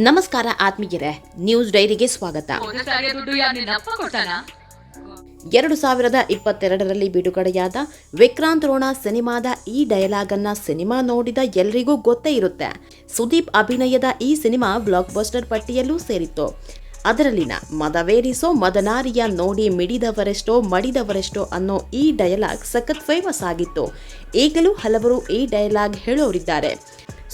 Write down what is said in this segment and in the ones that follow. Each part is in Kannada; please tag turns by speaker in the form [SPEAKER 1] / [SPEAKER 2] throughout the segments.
[SPEAKER 1] ನಮಸ್ಕಾರ ಆತ್ಮೀಯರೇ, ನ್ಯೂಸ್ ಡೈರಿಗೆ ಸ್ವಾಗತ. ಎರಡು ಸಾವಿರದ ಇಪ್ಪತ್ತೆರಡರಲ್ಲಿ ಬಿಡುಗಡೆಯಾದ ವಿಕ್ರಾಂತ್ ರೋಣ ಸಿನಿಮಾದ ಈ ಡೈಲಾಗ್ ಅನ್ನ ಸಿನಿಮಾ ನೋಡಿದ ಎಲ್ರಿಗೂ ಗೊತ್ತೇ ಇರುತ್ತೆ. ಸುದೀಪ್ ಅಭಿನಯದ ಈ ಸಿನಿಮಾ ಬ್ಲಾಕ್ ಬಸ್ಟರ್ ಪಟ್ಟಿಯಲ್ಲೂ ಸೇರಿತ್ತು. ಅದರಲ್ಲಿನ ಮದವೇರಿಸೋ ಮದನಾರಿಯ ನೋಡಿ ಮಿಡಿದವರೆಷ್ಟೋ ಮಡಿದವರೆಷ್ಟೋ ಅನ್ನೋ ಈ ಡಯಲಾಗ್ ಸಖತ್ ಫೇಮಸ್ ಆಗಿತ್ತು. ಈಗಲೂ ಹಲವರು ಈ ಡಯಲಾಗ್ ಹೇಳೋರಿದ್ದಾರೆ.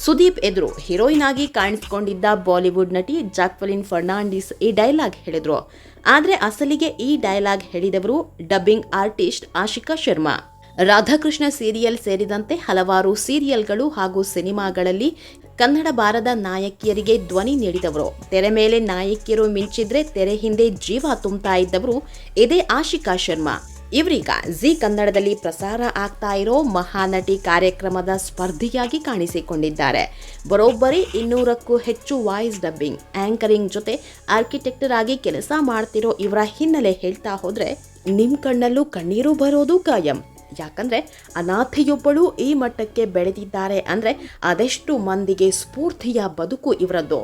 [SPEAKER 1] ಸುದೀಪ್ ಎದುರು ಹೀರೋಯಿನ್ ಆಗಿ ಕಾಣಿಸಿಕೊಂಡಿದ್ದ ಬಾಲಿವುಡ್ ನಟಿ ಜಾಕ್ವಲಿನ್ ಫರ್ನಾಂಡಿಸ್ ಈ ಡೈಲಾಗ್ ಹೇಳಿದ್ರು. ಆದ್ರೆ ಅಸಲಿಗೆ ಈ ಡೈಲಾಗ್ ಹೇಳಿದವರು dubbing artist Ashika Sharma. Radhakrishna serial ಸೇರಿದಂತೆ ಹಲವಾರು ಸೀರಿಯಲ್ಗಳು ಹಾಗೂ ಸಿನಿಮಾಗಳಲ್ಲಿ ಕನ್ನಡ ಬಾರದ ನಾಯಕಿಯರಿಗೆ ಧ್ವನಿ ನೀಡಿದವರು. ತೆರೆ ಮೇಲೆ ನಾಯಕಿಯರು ಮಿಂಚಿದ್ರೆ ತೆರೆ ಹಿಂದೆ ಜೀವ ತುಂಬುತ್ತಾ ಇದ್ದವರು ಇದೇ ಆಶಿಕಾ ಶರ್ಮಾ. ಇವರೀಗ ಜಿ ಕನ್ನಡದಲ್ಲಿ ಪ್ರಸಾರ ಆಗ್ತಾ ಇರೋ ಮಹಾನಟಿ ಕಾರ್ಯಕ್ರಮದ ಸ್ಪರ್ಧಿಯಾಗಿ ಕಾಣಿಸಿಕೊಂಡಿದ್ದಾರೆ. ಬರೋಬ್ಬರಿ ಇನ್ನೂರಕ್ಕೂ ಹೆಚ್ಚು ವಾಯ್ಸ್ ಡಬ್ಬಿಂಗ್, ಆಂಕರಿಂಗ್ ಜೊತೆ ಆರ್ಕಿಟೆಕ್ಟರ್ ಆಗಿ ಕೆಲಸ ಮಾಡ್ತಿರೋ ಇವರ ಹಿನ್ನೆಲೆ ಹೇಳ್ತಾ ಹೋದ್ರೆ ನಿಮ್ ಕಣ್ಣಲ್ಲೂ ಕಣ್ಣೀರು ಬರೋದು ಕಾಯಂ. ಯಾಕಂದ್ರೆ ಅನಾಥೆಯೊಬ್ಬಳು ಈ ಮಟ್ಟಕ್ಕೆ ಬೆಳೆದಿದ್ದಾರೆ ಅಂದರೆ ಅದೆಷ್ಟು ಮಂದಿಗೆ ಸ್ಫೂರ್ತಿಯ ಬದುಕು ಇವರದ್ದು.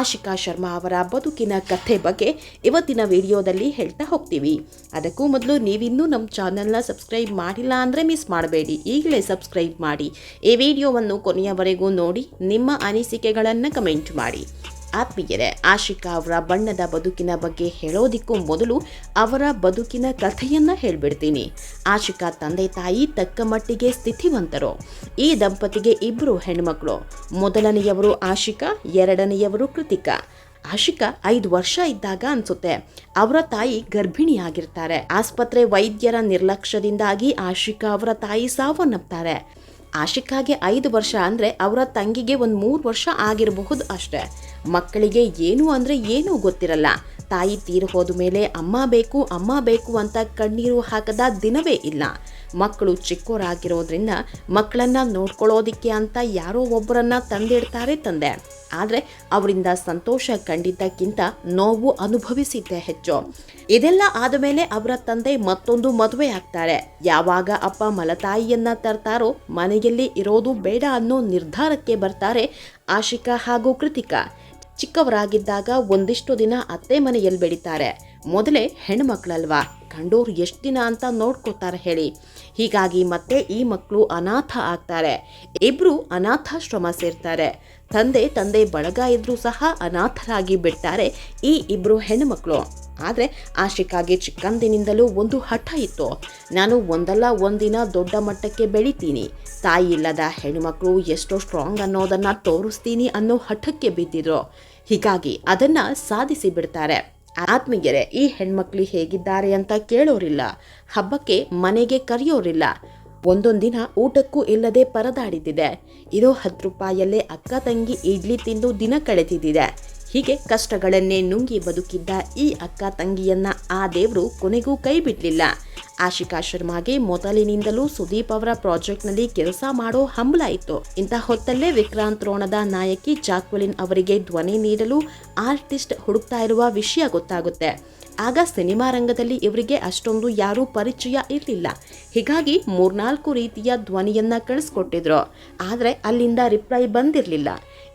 [SPEAKER 1] ಆಶಿಕಾ ಶರ್ಮಾ ಅವರ ಬದುಕಿನ ಕಥೆ ಬಗ್ಗೆ ಇವತ್ತಿನ ವಿಡಿಯೋದಲ್ಲಿ ಹೇಳ್ತಾ ಹೋಗ್ತೀವಿ. ಅದಕ್ಕೂ ಮೊದಲು ನೀವಿನ್ನೂ ನಮ್ಮ ಚಾನಲ್ನ ಸಬ್ಸ್ಕ್ರೈಬ್ ಮಾಡಿಲ್ಲ ಅಂದರೆ ಮಿಸ್ ಮಾಡಬೇಡಿ. ಈಗಲೇ ಸಬ್ಸ್ಕ್ರೈಬ್ ಮಾಡಿ. ಈ ವಿಡಿಯೋವನ್ನು ಕೊನೆಯವರೆಗೂ ನೋಡಿ, ನಿಮ್ಮ ಅನಿಸಿಕೆಗಳನ್ನು ಕಮೆಂಟ್ ಮಾಡಿ. ಆತ್ಮೀಯರೇ, ಆಶಿಕಾ ಅವರ ಬಣ್ಣದ ಬದುಕಿನ ಬಗ್ಗೆ ಹೇಳೋದಿಕ್ಕೂ ಮೊದಲು ಅವರ ಬದುಕಿನ ಕಥೆಯನ್ನ ಹೇಳ್ಬಿಡ್ತೀನಿ. ಆಶಿಕಾ ತಂದೆ ತಾಯಿ ತಕ್ಕ ಮಟ್ಟಿಗೆ ಸ್ಥಿತಿವಂತರು. ಈ ದಂಪತಿಗೆ ಇಬ್ಬರು ಹೆಣ್ಮಕ್ಳು. ಮೊದಲನೆಯವರು ಆಶಿಕಾ, ಎರಡನೆಯವರು ಕೃತಿಕಾ. ಆಶಿಕಾ ಐದು ವರ್ಷ ಇದ್ದಾಗ ಅನ್ಸುತ್ತೆ. ಅವರ ತಾಯಿ ಗರ್ಭಿಣಿಯಾಗಿರ್ತಾರೆ. ಆಸ್ಪತ್ರೆ ವೈದ್ಯರ ನಿರ್ಲಕ್ಷ್ಯದಿಂದಾಗಿ ಆಶಿಕಾ ಅವರ ತಾಯಿ ಸಾವನ್ನಪ್ತಾರೆ. ಆಶಿಕಾಗೆ ಐದು ವರ್ಷ ಅಂದರೆ ಅವರ ತಂಗಿಗೆ ಒಂದು ಮೂರು ವರ್ಷ ಆಗಿರಬಹುದು ಅಷ್ಟೇ. ಮಕ್ಕಳಿಗೆ ಏನು ಅಂದರೆ ಏನೂ ಗೊತ್ತಿರಲ್ಲ. ತಾಯಿ ತೀರು ಹೋದ ಮೇಲೆ ಅಮ್ಮ ಬೇಕು ಅಮ್ಮ ಬೇಕು ಅಂತ ಕಣ್ಣೀರು ಹಾಕದ ದಿನವೇ ಇಲ್ಲ. ಮಕ್ಕಳು ಚಿಕ್ಕೋರಾಗಿರೋದ್ರಿಂದ ಮಕ್ಕಳನ್ನ ನೋಡ್ಕೊಳ್ಳೋದಿಕ್ಕೆ ಅಂತ ಯಾರೋ ಒಬ್ಬರನ್ನ ತಂದಿಡ್ತಾರೆ ತಂದೆ. ಆದರೆ ಅವರಿಂದ ಸಂತೋಷ ಕಂಡಿದ್ದಕ್ಕಿಂತ ನೋವು ಅನುಭವಿಸಿದ್ದೆ ಹೆಚ್ಚು. ಇದೆಲ್ಲ ಆದ ಮೇಲೆ ಅವರ ತಂದೆ ಮತ್ತೊಂದು ಮದುವೆ ಆಗ್ತಾರೆ. ಯಾವಾಗ ಅಪ್ಪ ಮಲತಾಯಿಯನ್ನ ತರ್ತಾರೋ ಮನೆಯಲ್ಲಿ ಇರೋದು ಬೇಡ ಅನ್ನೋ ನಿರ್ಧಾರಕ್ಕೆ ಬರ್ತಾರೆ ಆಶಿಕಾ ಹಾಗೂ ಕೃತಿಕಾ. ಚಿಕ್ಕವರಾಗಿದ್ದಾಗ ಒಂದಿಷ್ಟು ದಿನ ಅತ್ತೆ ಮನೆಯಲ್ಲಿ ಬೆಳೀತಾರೆ. ಮೊದಲೇ ಹೆಣ್ಮಕ್ಳಲ್ವಾ? ಕಂಡೋರು ಎಷ್ಟು ದಿನ ಅಂತ ನೋಡ್ಕೋತಾರೆ ಹೇಳಿ. ಹೀಗಾಗಿ ಮತ್ತೆ ಈ ಮಕ್ಕಳು ಅನಾಥ ಆಗ್ತಾರೆ. ಇಬ್ರು ಅನಾಥಾಶ್ರಮ ಸೇರ್ತಾರೆ. ತಂದೆ ತಂದೆ ಬಳಗ ಇದ್ರೂ ಸಹ ಅನಾಥರಾಗಿ ಬಿಡ್ತಾರೆ ಈ ಇಬ್ರು ಹೆಣ್ಣುಮಕ್ಕಳು ಆದರೆ ಆಶಿಕಾಗೆ ಚಿಕ್ಕಂದಿನಿಂದಲೂ ಒಂದು ಹಠ ಇತ್ತು. ನಾನು ಒಂದಲ್ಲ ಒಂದಿನ ದೊಡ್ಡ ಮಟ್ಟಕ್ಕೆ ಬೆಳಿತೀನಿ. ತಾಯಿ ಇಲ್ಲದ ಹೆಣ್ಮಕ್ಳು ಎಷ್ಟೋ ಸ್ಟ್ರಾಂಗ್ ಅನ್ನೋದನ್ನು ತೋರಿಸ್ತೀನಿ ಅನ್ನೋ ಹಠಕ್ಕೆ ಬಿದ್ದಿದ್ರು. ಹೀಗಾಗಿ ಅದನ್ನ ಸಾಧಿಸಿ ಬಿಡ್ತಾರೆ. ಆತ್ಮೀಯರೇ, ಈ ಹೆಣ್ಮಕ್ಳು ಹೇಗಿದ್ದಾರೆ ಅಂತ ಕೇಳೋರಿಲ್ಲ. ಹಬ್ಬಕ್ಕೆ ಮನೆಗೆ ಕರೆಯೋರಿಲ್ಲ. ಒಂದೊಂದಿನ ಊಟಕ್ಕೂ ಇಲ್ಲದೆ ಪರದಾಡಿದ್ದಿದೆ ಇರೋ ಹತ್ತು ರೂಪಾಯಲ್ಲೇ ಅಕ್ಕ ತಂಗಿ ಇಡ್ಲಿ ತಿಂದು ದಿನ ಕಳೆದಿದ್ದಿದೆ ಹೀಗೆ ಕಷ್ಟಗಳನ್ನೇ ನುಂಗಿ ಬದುಕಿದ್ದ ಈ ಅಕ್ಕ ತಂಗಿಯನ್ನ ಆ ದೇವರು ಕೊನೆಗೂ ಕೈ ಬಿಡ್ಲಿಲ್ಲ. ಆಶಿಕಾ ಶರ್ಮಾಗೆ ಮೊದಲಿನಿಂದಲೂ ಸುದೀಪ್ ಅವರ ಪ್ರಾಜೆಕ್ಟ್ನಲ್ಲಿ ಕೆಲಸ ಮಾಡೋ ಹಂಬಲ ಇತ್ತು. ಇಂಥ ಹೊತ್ತಲ್ಲೇ ವಿಕ್ರಾಂತ್ ರೋಣದ ನಾಯಕಿ ಜಾಕ್ವಲಿನ್ ಅವರಿಗೆ ಧ್ವನಿ ನೀಡಲು ಆರ್ಟಿಸ್ಟ್ ಹುಡುಕ್ತಾ ಇರುವ ವಿಷಯ ಗೊತ್ತಾಗುತ್ತೆ. ಆಗ ಸಿನಿಮಾ ರಂಗದಲ್ಲಿ ಇವರಿಗೆ ಅಷ್ಟೊಂದು ಯಾರೂ ಪರಿಚಯ ಇರಲಿಲ್ಲ. ಹೀಗಾಗಿ ಮೂರ್ನಾಲ್ಕು ರೀತಿಯ ಧ್ವನಿಯನ್ನ ಕಳಿಸ್ಕೊಟ್ಟಿದ್ರು. ಆದರೆ ಅಲ್ಲಿಂದ ರಿಪ್ಲೈ ಬಂದಿರಲಿಲ್ಲ.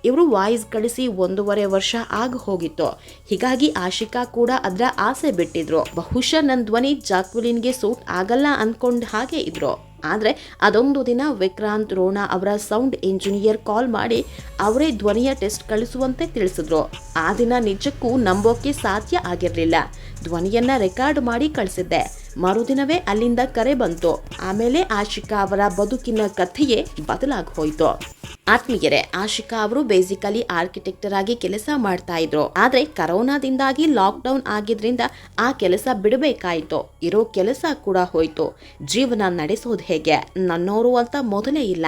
[SPEAKER 1] ಇವರು ವಾಯ್ಸ್ ಕಳಿಸಿ ಒಂದೂವರೆ ವರ್ಷ ಆಗ ಹೋಗಿತ್ತು. ಹೀಗಾಗಿ ಆಶಿಕಾ ಕೂಡ ಅದರ ಆಸೆ ಬಿಟ್ಟಿದ್ರು. ಬಹುಶಃ ನನ್ನ ಧ್ವನಿ ಜಾಕ್ವಲಿನ್ಗೆ ಸೂಟ್ ಆಗಲ್ಲ ಅಂದ್ಕೊಂಡು ಹಾಗೆ ಇದ್ರು. ಆದರೆ ಅದೊಂದು ದಿನ ವಿಕ್ರಾಂತ್ ರೋಣ ಅವರ ಸೌಂಡ್ ಇಂಜಿನಿಯರ್ ಕಾಲ್ ಮಾಡಿ ಅವರೇ ಧ್ವನಿಯ ಟೆಸ್ಟ್ ಕಳಿಸುವಂತೆ ತಿಳಿಸಿದ್ರು. ಆ ದಿನ ನಿಜಕ್ಕೂ ನಂಬೋಕೆ ಸಾಧ್ಯ ಆಗಿರಲಿಲ್ಲ. ಧ್ವನಿಯನ್ನ ರೆಕಾರ್ಡ್ ಮಾಡಿ ಕಳಿಸಿದ್ದೆ. ಮರುದಿನವೇ ಅಲ್ಲಿಂದ ಕರೆ ಬಂತು. ಆಮೇಲೆ ಆಶಿಕಾ ಅವರ ಬದುಕಿನ ಕಥೆಯೇ ಬದಲಾಗಿ ಹೋಯಿತು. ಆತ್ಮೀಯರೇ, ಆಶಿಕಾ ಅವರು ಬೇಸಿಕಲಿ ಆರ್ಕಿಟೆಕ್ಟರ್ ಆಗಿ ಕೆಲಸ ಮಾಡ್ತಾ ಇದ್ರು. ಆದ್ರೆ ಕರೋನಾದಿಂದಾಗಿ ಲಾಕ್ ಡೌನ್ ಆಗಿದ್ರಿಂದ ಆ ಕೆಲಸ ಬಿಡಬೇಕಾಯ್ತು. ಇರೋ ಕೆಲಸ ಕೂಡ ಹೋಯ್ತು. ಜೀವನ ನಡೆಸೋದು ಹೇಗೆ? ನನ್ನೋರು ಅಂತ ಮೊದಲೇ ಇಲ್ಲ.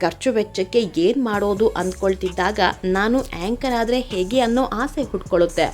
[SPEAKER 1] ಖರ್ಚು ವೆಚ್ಚಕ್ಕೆ ಏನ್ ಮಾಡೋದು ಅಂದ್ಕೊಳ್ತಿದ್ದಾಗ ನಾನು ಆಂಕರ್ ಆದ್ರೆ ಹೇಗೆ ಅನ್ನೋ ಆಸೆ ಹುಟ್ಕೊಳ್ಳುತ್ತೆ.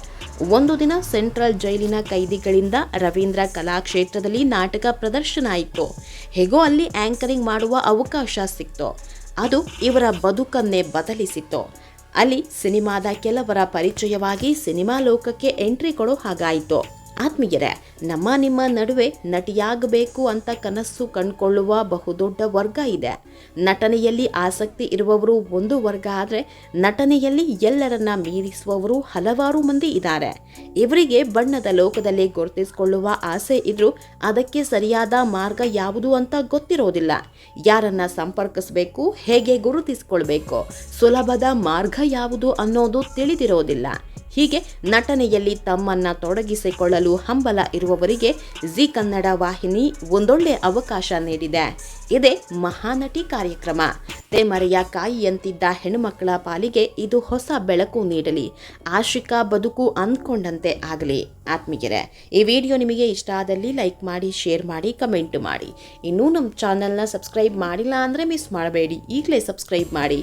[SPEAKER 1] ಒಂದು ದಿನ ಸೆಂಟ್ರಲ್ ಜೈಲಿನ ಕೈದಿಗಳಿಂದ ರವೀಂದ್ರ ಕಲಾಕ್ಷೇತ್ರದಲ್ಲಿ ನಾಟಕ ಪ್ರದರ್ಶನ ಆಯಿತು ಹೇಗೋ ಅಲ್ಲಿ ಆಂಕರಿಂಗ್ ಮಾಡುವ ಅವಕಾಶ ಸಿಕ್ತು. ಅದು ಇವರ ಬದುಕನ್ನೇ ಬದಲಿಸಿತ್ತು. ಅಲ್ಲಿ ಸಿನಿಮಾದ ಕೆಲವರ ಪರಿಚಯವಾಗಿ ಸಿನಿಮಾ ಲೋಕಕ್ಕೆ ಎಂಟ್ರಿ ಕೊಡೋ ಹಾಗಾಯಿತು. ಆತ್ಮೀಯರೇ, ನಮ್ಮ ನಿಮ್ಮ ನಡುವೆ ನಟಿಯಾಗಬೇಕು ಅಂತ ಕನಸು ಕಂಡುಕೊಳ್ಳುವ ಬಹುದೊಡ್ಡ ವರ್ಗ ಇದೆ. ನಟನೆಯಲ್ಲಿ ಆಸಕ್ತಿ ಇರುವವರು ಒಂದು ವರ್ಗ ಆದರೆ, ನಟನೆಯಲ್ಲಿ ಎಲ್ಲರನ್ನ ಮೀರಿಸುವವರು ಹಲವಾರು ಮಂದಿ ಇದ್ದಾರೆ. ಇವರಿಗೆ ಬಣ್ಣದ ಲೋಕದಲ್ಲಿ ಗುರುತಿಸಿಕೊಳ್ಳುವ ಆಸೆ ಇದ್ರೂ ಅದಕ್ಕೆ ಸರಿಯಾದ ಮಾರ್ಗ ಯಾವುದು ಅಂತ ಗೊತ್ತಿರೋದಿಲ್ಲ. ಯಾರನ್ನ ಸಂಪರ್ಕಿಸಬೇಕು, ಹೇಗೆ ಗುರುತಿಸಿಕೊಳ್ಬೇಕು, ಸುಲಭದ ಮಾರ್ಗ ಯಾವುದು ಅನ್ನೋದು ತಿಳಿದಿರೋದಿಲ್ಲ. ಹೀಗೆ ನಟನೆಯಲ್ಲಿ ತಮ್ಮನ್ನ ತೊಡಗಿಸಿಕೊಳ್ಳಲು ಹಂಬಲ ಇರುವವರಿಗೆ ಜಿ ಕನ್ನಡ ವಾಹಿನಿ ಒಂದೊಳ್ಳೆ ಅವಕಾಶ ನೀಡಿದೆ. ಇದೇ ಮಹಾನಟಿ ಕಾರ್ಯಕ್ರಮ. ತೆಮರೆಯ ಕಾಯಿಯಂತಿದ್ದ ಹೆಣ್ಣುಮಕ್ಕಳ ಪಾಲಿಗೆ ಇದು ಹೊಸ ಬೆಳಕು ನೀಡಲಿ. ಆಶಿಕಾ ಬದುಕು ಅಂದ್ಕೊಂಡಂತೆ ಆಗಲಿ. ಆತ್ಮೀಯರೇ, ಈ ವಿಡಿಯೋ ನಿಮಗೆ ಇಷ್ಟ ಆದಲ್ಲಿ ಲೈಕ್ ಮಾಡಿ, ಶೇರ್ ಮಾಡಿ, ಕಮೆಂಟ್ ಮಾಡಿ. ಇನ್ನೂ ನಮ್ಮ ಚಾನಲ್ನ ಸಬ್ಸ್ಕ್ರೈಬ್ ಮಾಡಿಲ್ಲ ಅಂದರೆ ಮಿಸ್ ಮಾಡಬೇಡಿ. ಈಗಲೇ ಸಬ್ಸ್ಕ್ರೈಬ್ ಮಾಡಿ.